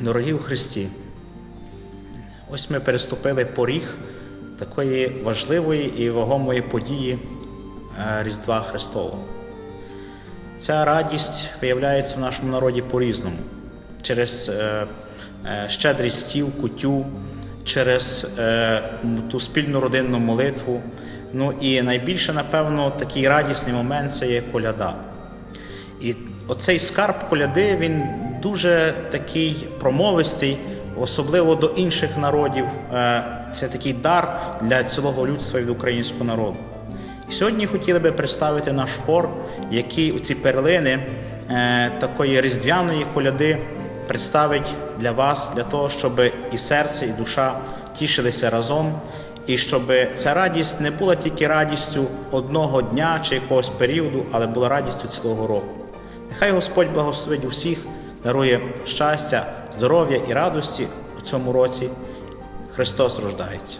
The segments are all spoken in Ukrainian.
Дорогі у Христі, ось ми переступили поріг такої важливої і вагомої події е, Різдва Христового. Ця радість виявляється в нашому народі по-різному через е, е, стіл, кутю, через ту спільну родинну молитву. Ну і найбільше, напевно, такий радісний момент це є коляда. І оцей скарб коляди він дуже такий промовистий, особливо до інших народів. Е, Це такий дар для цілого людства від українського народу. І сьогодні хотіли би представити наш хор, який у ці перлини е, такої різдвяної коляди представить для вас, для того, щоб і серце, і душа тішилися разом, і щоб ця радість не була тільки радістю одного дня чи якогось періоду, але була радістю цілого року. Нехай Господь благословить усіх, дарує щастя, здоров'я і радості у цьому році. Христос рождається.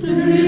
Praise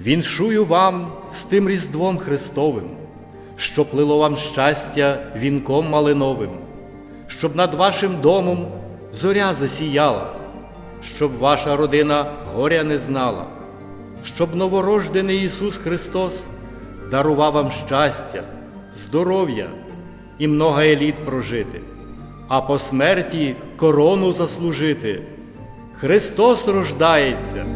Віншую вам з тим Різдвом Христовим, що плило вам щастя вінком малиновим, щоб над вашим домом зоря засіяла, щоб ваша родина горя не знала, щоб новорождений Ісус Христос дарував вам щастя, здоров'я і много еліт прожити, а по смерті корону заслужити. Христос рождається.